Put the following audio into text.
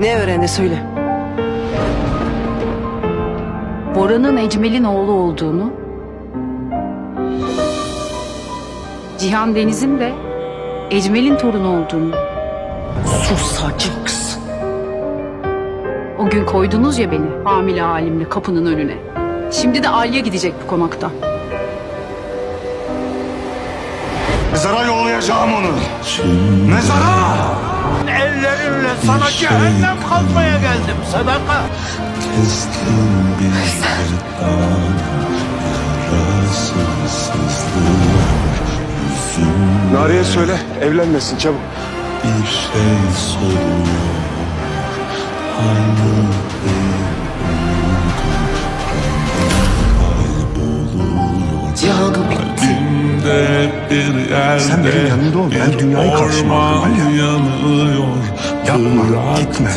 Ne öğrendi söyle. Bora'nın Ecmel'in oğlu olduğunu, Cihan Deniz'in de Ecmel'in torunu olduğunu. Sus sakin kız. O gün koydunuz ya beni hamile halimle kapının önüne. Şimdi de Alya gidecek bu konaktan. Mezara yollayacağım onu. Mezara! Ellerimle sana cehennem kazmaya geldim sadaka. Keskin bir Nariye söyle evlenmesin çabuk. bir şey soruyor Aynı bir bir yerde Sen benim yanımda ol, ben dünyayı karşıma orman Aliye. yanıyor Yapma, gitme.